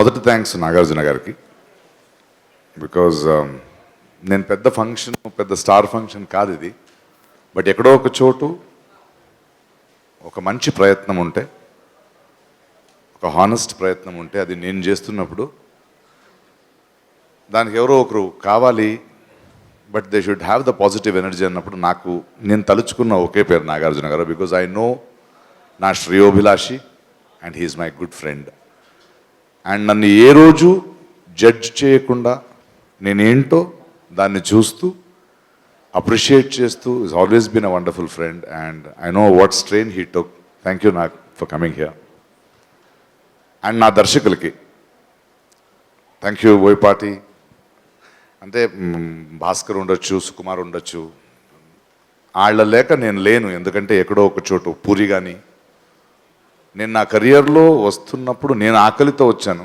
మొదటి థ్యాంక్స్ నాగార్జున గారికి. Because um, నేను పెద్ద ఫంక్షన్ పెద్ద స్టార్ ఫంక్షన్ కాదు ఇది. బట్ ఎక్కడో ఒక చోటు ఒక మంచి ప్రయత్నం ఉంటే ఒక హానెస్ట్ ప్రయత్నం ఉంటే అది నేను చేస్తున్నప్పుడు దానికి ఎవరో ఒకరు కావాలి but they should have the positive energy అన్నప్పుడు నాకు నేను తలుచుకున్న ఒకే పేరు నాగార్జున గారు బికాజ్ ఐ నో నా శ్రేయోభిలాషి and he's my good friend and నన్ను ఏ రోజు జడ్జ్ చేయకుండా నేనేంటో దాన్ని చూస్తూ అప్రిషియేట్ చేస్తూ is always been a wonderful friend and I know what strain he took thank you నాకు ఫర్ కమింగ్ హియర్ అండ్ నా దర్శకులకి. థ్యాంక్ యూ బోయపాటి అంటే భాస్కర్ ఉండొచ్చు సుకుమార్ ఉండొచ్చు. వాళ్ళ లేక నేను లేను ఎందుకంటే ఎక్కడో ఒక చోటు పూరి కానీ నేను నా కెరియర్లో వస్తున్నప్పుడు నేను ఆకలితో వచ్చాను.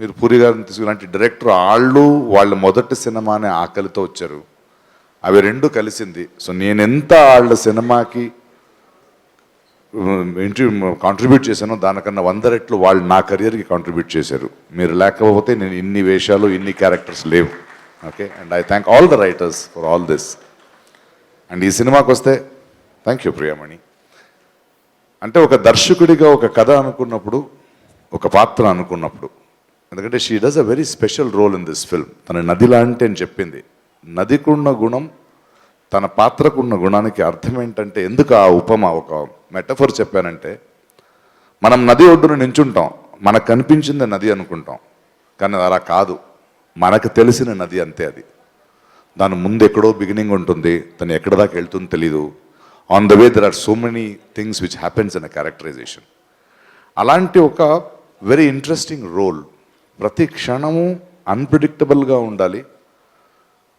మీరు పూరి గారిని తీసుకులాంటి డైరెక్టర్ వాళ్ళు వాళ్ళ మొదటి సినిమా అనే ఆకలితో వచ్చారు. అవి రెండు కలిసింది. సో నేను ఎంత వాళ్ళ సినిమాకి ఇంటి కాంట్రిబ్యూట్ చేశానో దానికన్నా వంద రెట్లు వాళ్ళు నా కెరియర్కి కాంట్రిబ్యూట్ చేశారు. మీరు లేకపోతే నేను ఇన్ని వేషాలు ఇన్ని క్యారెక్టర్స్ లేవు. Okay and I thank all the writers for all this and ఈ సినిమాకి వస్తే థ్యాంక్ యూ ప్రియమణి. అంటే ఒక దర్శకుడిగా ఒక కథ అనుకున్నప్పుడు ఒక పాత్ర అనుకున్నప్పుడు ఎందుకంటే she does a very special role in this film తన నది లాంటి అని చెప్పింది. నదికున్న గుణం తన పాత్రకున్న గుణానికి అర్థం ఏంటంటే ఎందుకు ఆ ఉపమ ఒక మెటఫర్ చెప్పానంటే మనం నది ఒడ్డున నించుంటాం. మనకు కనిపించింది నది అనుకుంటాం. కానీ అలా కాదు. మనకు తెలిసిన నది అంతే అది. దాని ముందు ఎక్కడో బిగినింగ్ ఉంటుంది. తను ఎక్కడ దాకా వెళ్తుందో తెలీదు. On the way there are so many things which happens in a characterization అలాంటి ఒక వెరీ ఇంట్రెస్టింగ్ రోల్ ప్రతి క్షణము అన్ప్రిడిక్టబుల్గా ఉండాలి.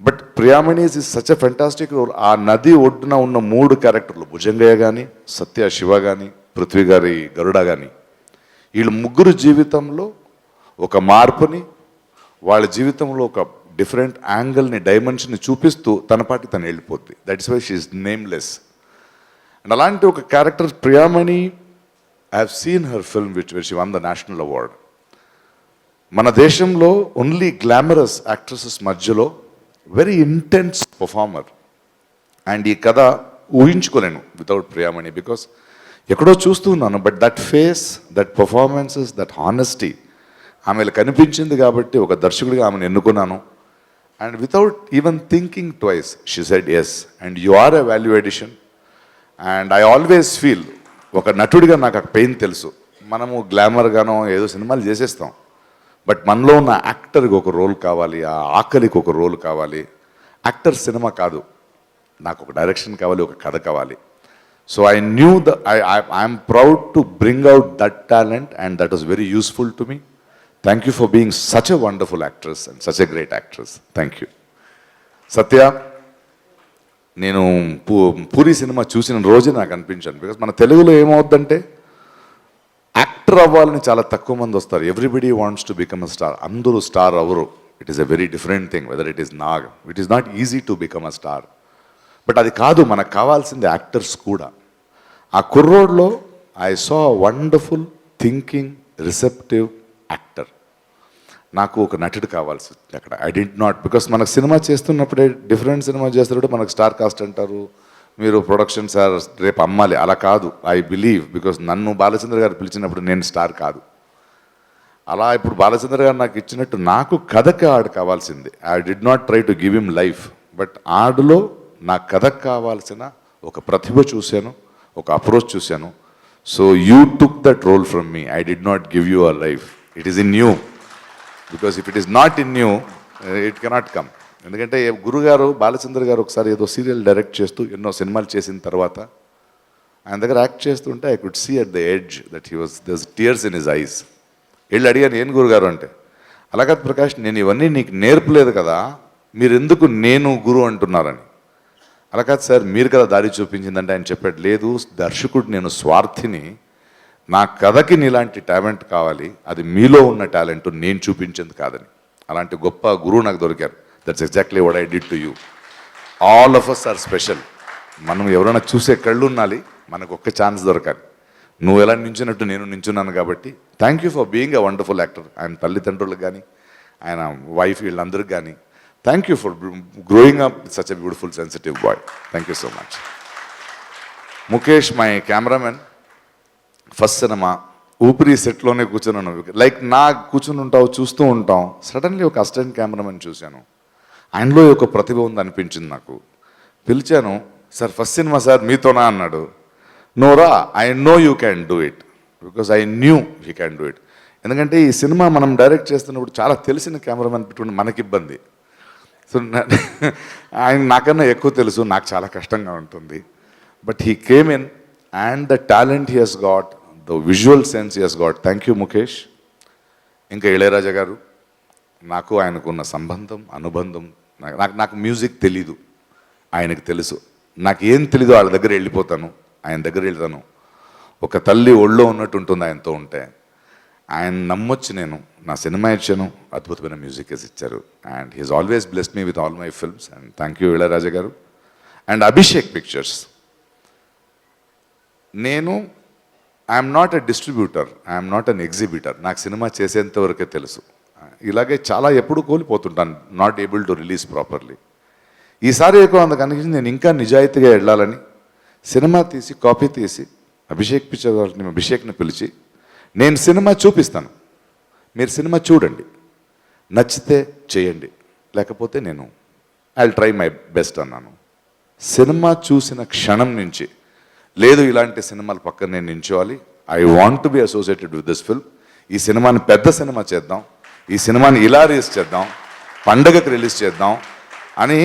But Priyamani's is such a fantastic role ఆ నది ఒడ్డున ఉన్న మూడు క్యారెక్టర్లు భుజంగయ్య కానీ సత్య శివ కానీ పృథ్వీ గారి గరుడ కానీ వీళ్ళు ముగ్గురు జీవితంలో ఒక మార్పుని వాళ్ళ జీవితంలో ఒక డిఫరెంట్ యాంగిల్ని డైమెన్షన్ని చూపిస్తూ తన పాటి తను వెళ్ళిపోద్ది. That's why she is nameless and అలాంటి ఒక character Priyamani I have seen her film which which won the national award మన దేశంలో ఓన్లీ గ్లామరస్ యాక్ట్రసెస్ మధ్యలో వెరీ ఇంటెన్స్ పర్ఫార్మర్ అండ్ ఈ కథ ఊహించుకోలేను వితౌట్ ప్రియామణి బికాస్ ఎక్కడో చూస్తున్నాను but that face that performances that honesty ఆమెలో కనిపించింది కాబట్టి ఒక దర్శకుడిగా ఆమెను ఎన్నుకున్నాను. And without even thinking twice she said yes and you are a value edition and I always feel ఒక నటుడిగా నాకు ఆ పెయిన్ తెలుసు. మనము గ్లామర్గానో ఏదో సినిమాలు చేసేస్తాం. బట్ మనలో ఉన్న యాక్టర్కి ఒక రోల్ కావాలి ఆ ఆకలికి ఒక రోల్ కావాలి. యాక్టర్ సినిమా కాదు. నాకు ఒక డైరెక్షన్ కావాలి ఒక కథ కావాలి. So I knew the I I'm proud to bring out that talent and that was very useful to me thank you for being such a wonderful actress and such a great actress thank you Satya నేను పూ puri cinema చూసిన రోజు నాకు అనిపించాను. Because మన తెలుగులో ఏమవుద్దంటే actor అవ్వాలని చాలా తక్కువ మంది వస్తారు. Everybody wants to become a star అందరూ star hour it is a very different thing whether it is Nag it is not easy to become a star but అది కాదు మనకు కావాల్సింది యాక్టర్స్ కూడా. ఆ కుర్రోడ్లో I saw wonderful thinking receptive actor నాకు ఒక నటుడు కావాల్సి వచ్చింది అక్కడ. ఐ డెంట్ నాట్ బికాస్ మనకు సినిమా చేస్తున్నప్పుడే డిఫరెంట్ సినిమా చేస్తున్నప్పుడు మనకు స్టార్ కాస్ట్ అంటారు. మీరు ప్రొడక్షన్ సార్ రేపు అమ్మాలి. అలా కాదు. ఐ బిలీవ్ బికాస్ నన్ను బాలచంద్ర గారు పిలిచినప్పుడు నేను స్టార్ కాదు. అలా ఇప్పుడు బాలచంద్ర గారు నాకు ఇచ్చినట్టు నాకు కథకి ఆడు కావాల్సింది. I did not try to give him life but ఆడులో నా కథకు కావాల్సిన ఒక ప్రతిభ చూశాను. ఒక అప్రోచ్ చూశాను. So you took that role from me I did not give you a life it is in you because if it is not in you it cannot come ఎందుకంటే గురుగారు బాలచంద్ర గారు ఒకసారి ఏదో సీరియల్ డైరెక్ట్ చేస్తూ ఎన్నో సినిమాలు చేసిన తర్వాత ఆయన దగ్గర యాక్ట్ చేస్తుంటే I could see at the edge that he was thus tears in his eyes వెళ్ళి అడిగాను ఏం గురుగారు? అంటే అలాగత్ ప్రకాష్ నేను ఇవన్నీ నీకు నేర్పలేదు కదా మీరు ఎందుకు నేను గురు అంటున్నారని? అలా కాదు సార్ మీరు కదా దారి చూపించిందంటే ఆయన చెప్పాడు లేదు దర్శకుడు నేను స్వార్థిని నా కథకి నీలాంటి టాలెంట్ కావాలి అది మీలో ఉన్న టాలెంట్ నేను చూపించింది కాదని. అలాంటి గొప్ప గురువు నాకు దొరికారు. That's exactly what I did to you all of us are special మనం ఎవరైనా చూసే కళ్ళు ఉండాలి మనకు ఒక్క ఛాన్స్ దొరకాలి. నువ్వు ఎలా నించున్నట్టు నేను నించున్నాను కాబట్టి thank you for being a wonderful actor ఆయన తల్లిదండ్రులకు కానీ ఆయన వైఫ్ వీళ్ళందరికీ కానీ thank you for growing up such a beautiful sensitive boy thank you so much Mukesh my cameraman first cinema Oopiri సెట్లోనే కూర్చున్నాను లైక్ నా కూర్చుని ఉంటావు చూస్తూ ఉంటాం సడన్లీ ఒక అసిస్టెంట్ కెమెరామెన్ చూశాను. ఆయనలో ఒక ప్రతిభ ఉంది అనిపించింది నాకు. పిలిచాను సార్ ఫస్ట్ సినిమా సార్ మీతోనా? అన్నాడు. నోరా I know you can do it because I knew you can do it ఎందుకంటే ఈ సినిమా మనం డైరెక్ట్ చేస్తున్నప్పుడు చాలా తెలిసిన కెమెరామెన్ పెట్టుకుంటే మనకి ఇబ్బంది. సో ఆయన నాకన్నా ఎక్కువ తెలుసు నాకు చాలా కష్టంగా ఉంటుంది. But he came in and the talent he has got the visual sense yes God thank you Mukesh ఇంకా ఇళయరాజా గారు నాకు ఆయనకున్న సంబంధం అనుబంధం నాకు నాకు మ్యూజిక్ తెలీదు. ఆయనకు తెలుసు. నాకు ఏం తెలీదు వాళ్ళ దగ్గర వెళ్ళిపోతాను. ఆయన దగ్గర వెళ్తాను. ఒక తల్లి ఒళ్ళో ఉన్నట్టు ఉంటుంది ఆయనతో ఉంటే. ఆయన నమ్మొచ్చు నేను. నా సినిమా ఇచ్చాను. అద్భుతమైన మ్యూజిక్ వేసి ఇచ్చారు. And he's always blessed me with all my films and thank you Ilaiyaraaja garu. And Abhishek Pictures నేను I'm not a distributor I'm not an exhibitor నాకు సినిమా చేసేంత వరకే తెలుసు. ఇలాగే చాలా ఎప్పుడు కోల్పోతుంటాను not able to release properly ఈసారి ఎక్కువ అంత కనిపించింది నేను ఇంకా నిజాయితీగా వెళ్ళాలని. సినిమా తీసి కాపీ తీసి అభిషేక్ పిక్చర్ వాళ్ళని అభిషేక్ని పిలిచి నేను సినిమా చూపిస్తాను. మీరు సినిమా చూడండి. నచ్చితే చేయండి. లేకపోతే నేను ఐ ట్రై మై బెస్ట్ అన్నాను. సినిమా చూసిన క్షణం నుంచి లేదు ఇలాంటి సినిమాలు పక్కన నేను నించోవాలి. I want to be associated with this film ఈ సినిమాని పెద్ద సినిమా చేద్దాం. ఈ సినిమాని ఇలా రిలీజ్ చేద్దాం. పండగకి రిలీజ్ చేద్దాం అని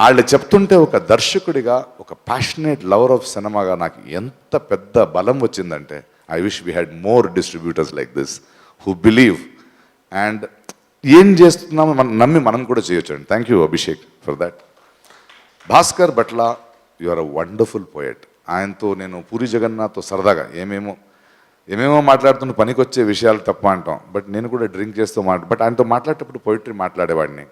వాళ్ళు చెప్తుంటే ఒక దర్శకుడిగా ఒక ప్యాషనేట్ లవర్ ఆఫ్ సినిమాగా నాకు ఎంత పెద్ద బలం వచ్చిందంటే I wish we had more distributors like this who believe and ఏం చేస్తున్నామో మనం నమ్మి మనం కూడా చేయొచ్చు అండి. Thank you Abhishek for that Bhaskar Bhatla you are a wonderful poet ఆయనతో నేను పూరి జగన్నాథ్తో సరదాగా ఏమేమో ఏమేమో మాట్లాడుతున్న పనికొచ్చే విషయాలు తప్ప అంటాం. బట్ నేను కూడా డ్రింక్ చేస్తూ మాట బట్ ఆయనతో మాట్లాడేటప్పుడు పోయిటరీ మాట్లాడేవాడిని.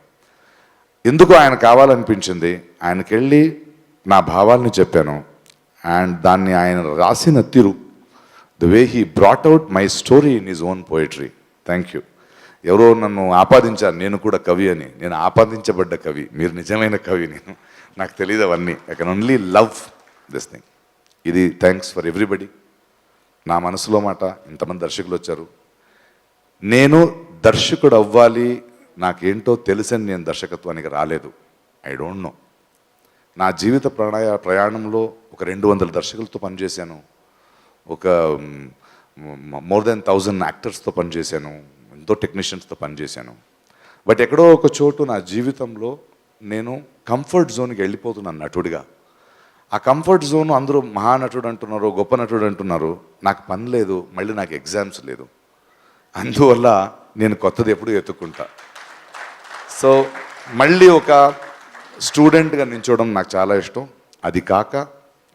ఎందుకు ఆయన కావాలనిపించింది? ఆయనకి వెళ్ళి నా భావాల్ని చెప్పాను. అండ్ దాన్ని ఆయన రాసిన తీరు the way he brought out my story in his own poetry thank you. ఎవరో నన్ను ఆపాదించారు. నేను కూడా కవి అని. నేను ఆపాదించబడ్డ కవి. మీరు నిజమైన కవి నేను. నాకు తెలియదు అవన్నీ. I can only love this thing ఇది థ్యాంక్స్ ఫర్ ఎవ్రీబడి నా మనసులో మాట ఇంతమంది దర్శకులు వచ్చారు. నేను దర్శకుడు అవ్వాలి నాకేంటో తెలుసని నేను దర్శకత్వానికి రాలేదు. ఐ డోంట్ నో నా జీవిత ప్రణయ ప్రయాణంలో ఒక రెండు వందల దర్శకులతో పనిచేశాను. ఒక మోర్ దెన్ థౌజండ్ యాక్టర్స్తో పనిచేశాను. ఎంతో టెక్నీషియన్స్తో పనిచేశాను. బట్ ఎక్కడో ఒక చోటు నా జీవితంలో నేను కంఫర్ట్ జోన్కి వెళ్ళిపోతున్నాను నటుడిగా. ఆ కంఫర్ట్ జోన్ అందరూ మహానటుడు అంటున్నారు గొప్ప నటుడు అంటున్నారు. నాకు పని లేదు మళ్ళీ నాకు ఎగ్జామ్స్ లేదు. అందువల్ల నేను కొత్తది ఎప్పుడు ఎత్తుక్కుంటా. సో మళ్ళీ ఒక స్టూడెంట్గా నించోవడం నాకు చాలా ఇష్టం. అది కాక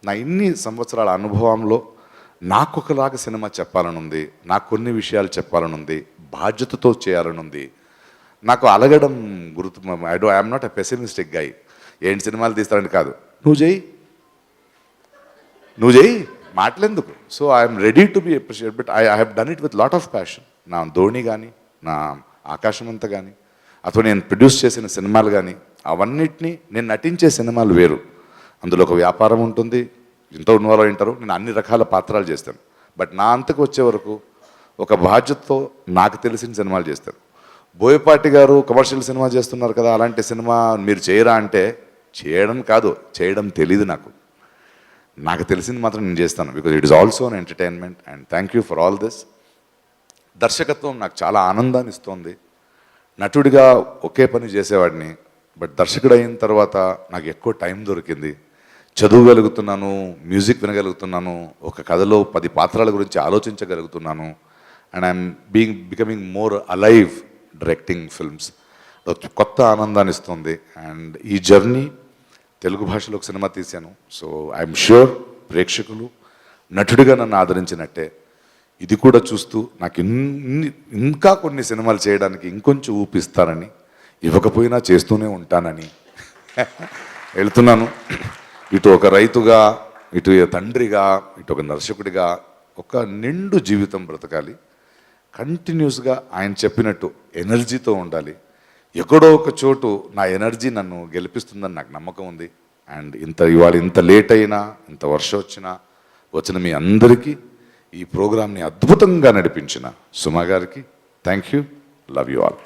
నా ఇన్ని సంవత్సరాల అనుభవంలో నాకు ఒకలాగా సినిమా చెప్పాలని ఉంది నాకు కొన్ని విషయాలు చెప్పాలని ఉంది బాధ్యతతో చేయాలని ఉంది నాకు అలగడం గుర్తు I do I'm not a pessimistic guy ఏంటి సినిమాలు తీస్తారని కాదు. నువ్వు చేయి నువ్వు చేయి మాటలెందుకు? So I'm ready to be appreciate but I I have done it with lot of passion నా ధోని కానీ నా ఆకాశమంతా కానీ అథవా నేను ప్రొడ్యూస్ చేసిన సినిమాలు కానీ అవన్నిటినీ నేను నటించే సినిమాలు వేరు. అందులో ఒక వ్యాపారం ఉంటుంది ఇంత ఉన్నవాళ్ళు వింటారు నేను అన్ని రకాల పాత్రలు చేస్తాను. బట్ నా అంతకు వచ్చే వరకు ఒక బాధ్యతతో నాకు తెలిసిన సినిమాలు చేస్తాను. బోయపాటి గారు కమర్షియల్ సినిమా చేస్తున్నారు కదా అలాంటి సినిమా మీరు చేయరా అంటే చేయడం కాదు చేయడం తెలీదు నాకు. నాకు తెలిసింది మాత్రం నేను చేస్తాను because it is also an entertainment and thank you for all this దర్శకత్వం నాకు చాలా ఆనందాన్ని ఇస్తోంది. నటుడిగా ఒకే పని చేసేవాడిని బట్ దర్శకుడు అయిన తర్వాత నాకు ఎక్కువ టైం దొరికింది. చదువుగలుగుతున్నాను మ్యూజిక్ వినగలుగుతున్నాను ఒక కథలో పది పాత్రల గురించి ఆలోచించగలుగుతున్నాను and I'm being becoming more alive directing films కొత్త ఆనందాన్ని ఇస్తుంది అండ్ ఈ జర్నీ తెలుగు భాషలో ఒక సినిమా తీశాను. సో ఐఎమ్ ష్యూర్ ప్రేక్షకులు నటుడిగా నన్ను ఆదరించినట్టే. ఇది కూడా చూస్తూ నాకు ఇన్ని ఇంకా కొన్ని సినిమాలు చేయడానికి ఇంకొంచెం ఊపిస్తారని ఇవ్వకపోయినా చేస్తూనే ఉంటానని వెళ్తున్నాను. ఇటు ఒక రైతుగా ఇటు తండ్రిగా ఇటు ఒక దర్శకుడిగా ఒక నిండు జీవితం బ్రతకాలి. కంటిన్యూస్గా ఆయన చెప్పినట్టు ఎనర్జీతో ఉండాలి. ఎక్కడో ఒక చోటు నా ఎనర్జీ నన్ను గెలిపిస్తుందని నాకు నమ్మకం ఉంది. అండ్ ఇంత ఇవాళ ఇంత లేట్ అయినా ఇంత వర్షం వచ్చినా వచ్చిన మీ అందరికీ ఈ ప్రోగ్రామ్ని అద్భుతంగా నడిపించిన సుమా గారికి thank you. Love you all.